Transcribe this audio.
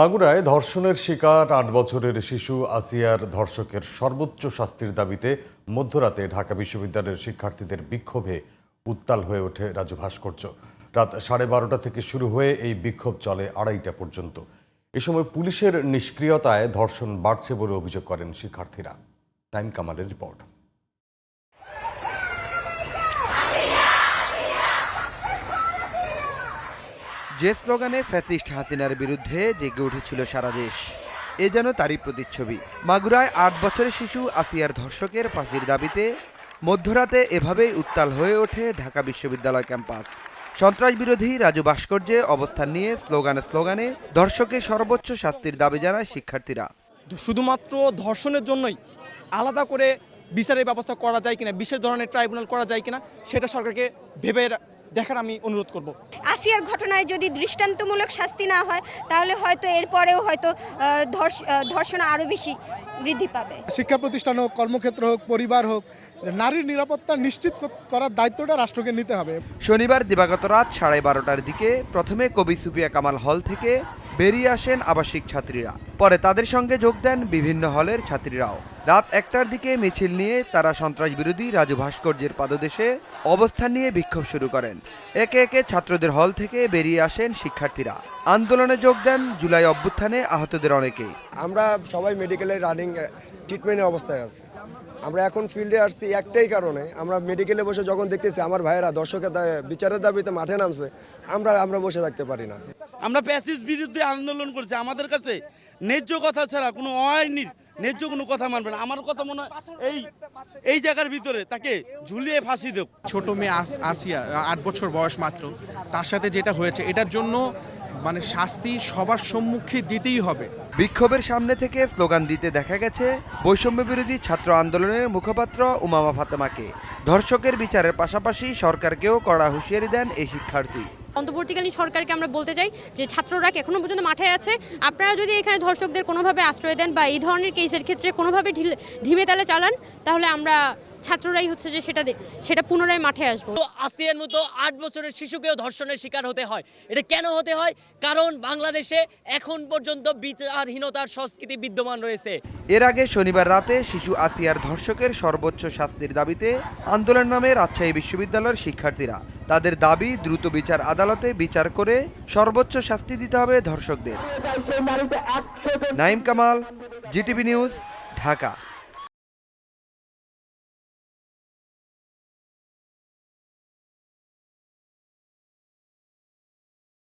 মাগুরায় ধর্ষণের শিকার আট বছরের শিশু আসিয়ার ধর্ষকের সর্বোচ্চ শাস্তির দাবিতে মধ্যরাতে ঢাকা বিশ্ববিদ্যালয়ের শিক্ষার্থীদের বিক্ষোভে উত্তাল হয়ে ওঠে রাজু ভাস্কর্য। রাত সাড়ে বারোটা থেকে শুরু হয়ে এই বিক্ষোভ চলে আড়াইটা পর্যন্ত। এ সময় পুলিশের নিষ্ক্রিয়তায় ধর্ষণ বাড়ছে বলে অভিযোগ করেন শিক্ষার্থীরা। টাইম কামালের রিপোর্ট। যে স্লোগানে ফ্যাসিস্ট হাসিনার বিরুদ্ধে জেগে উঠেছিল সারা দেশ। এ যেন তারই প্রতিচ্ছবি। মাগুরায় আট বছরের শিশু আসিয়ার ধর্ষকের ফাঁসির দাবিতে মধ্যরাতে এভাবেই উত্তাল হয়ে ওঠে ঢাকা বিশ্ববিদ্যালয় ক্যাম্পাস। সন্ত্রাস বিরোধী রাজু ভাস্কর্যে অবস্থান নিয়ে স্লোগানে স্লোগানে ধর্ষকের সর্বোচ্চ শাস্তির দাবি জানায় শিক্ষার্থীরা। শুধুমাত্র ধর্ষণের জন্যই আলাদা করে বিচারের ব্যবস্থা করা যায় কিনা, বিশেষ ধরনের ট্রাইব্যুনাল করা যায় কিনা, সেটা সরকারকে ভেবে দেখার আমি অনুরোধ করব। আসিয়ার ঘটনায় যদি দৃষ্টান্তমূলক শাস্তি না হয় তাহলে হয়তো এরপরেও হয়তো ধর্ষণ আরও বেশি বৃদ্ধি পাবে। শিক্ষা প্রতিষ্ঠান হোক কর্মক্ষেত্র হোক পরিবার হোক যে নারীর নিরাপত্তা নিশ্চিত করার দায়িত্বটা রাষ্ট্রকে নিতে হবে। শনিবার দিবাগত রাত সাড়ে বারোটার দিকে প্রথমে কবি সুফিয়া কামাল হল থেকে বেরিয়ে আসেন আবাসিক ছাত্রীরা। পরে তাদের সঙ্গে যোগ দেন বিভিন্ন হলের ছাত্রীরাও। রাত একটার দিকে মিছিল নিয়ে তারা সন্ত্রাস বিরোধী রাজু ভাস্কর্যের পাদদেশে অবস্থান নিয়ে বিক্ষোভ শুরু করেন। একে একে ছাত্রদের হল থেকে বেরিয়ে আসেন শিক্ষার্থীরা। আন্দোলনে যোগ দেন জুলাই অভ্যুত্থানে আহতদের অনেকেই আমরা সবাই মেডিকেলে রানিং ট্রিটমেন্টের অবস্থায় আছি। আমরা এখন ফিল্ডে আসছি একটাই কারণে। আমরা মেডিকেলে বসে যখন দেখতেছি আমার ভাইয়েরা দর্শকের বিচারের দাবিতে মাঠে নামছে আমরা আমরা বসে থাকতে পারি না। আমরা প্যাসিস বিরুদ্ধে আন্দোলন করছি। আমাদের কাছে ন্যায্য কথা ছাড়া কোনো অআইনির ন্যায্য কোনো কথা মানবে না। আমার কথা মনে হয় এই এই জায়গার ভিতরে তাকে ঝুলিয়ে ফাঁসি দেব। ছোট মেয়ে আস- আসিয়া আট বছর বয়স মাত্র তার সাথে যেটা হয়েছে এটার জন্য মানে শাস্তি সবার সম্মুখে দিতেই হবে। বিক্ষোভের সামনে থেকে স্লোগান দিতে দেখা গেছে বৈষম্য বিরোধী ছাত্র আন্দোলনের মুখপাত্র উমামা ফাতেমাকে। ধর্ষকের বিচারের পাশাপাশি সরকারকেও কড়া হুঁশিয়ারি দেন এই শিক্ষার্থী। অন্তর্বর্তীকালীন সরকারকে আমরা বলতে চাই যে ছাত্ররা এখনও পর্যন্ত মাঠে আছে? আপনারা যদি এখানে ধর্ষকদের কোনোভাবে আশ্রয় দেন বা এই ধরনের কেসের ক্ষেত্রে কোনোভাবে ঢিল ধিমে তালে চালান তাহলে আমরা ছাত্ররাই হচ্ছে যে সেটা সেটা পুনরায় মাঠে আসব। তো আসিয়ার মতো আট বছরের শিশুকেও ধর্ষণের শিকার হতে হয়। এটা কেন হতে হয়? কারণ বাংলাদেশে এখন পর্যন্ত বিচারহীনতার সংস্কৃতি বিদ্যমান রয়েছে। এর আগে শনিবার রাতে শিশু আসিয়ার ধর্ষকের সর্বোচ্চ শাস্তির দাবিতে আন্দোলন নামে রাজশাহী বিশ্ববিদ্যালয়ের শিক্ষার্থীরা তাদের দাবি দ্রুত বিচার আদালতে বিচার করে সর্বোচ্চ শাস্তি দিতে হবে ধর্ষকদের। Naim Kamal GTV news Dhaka.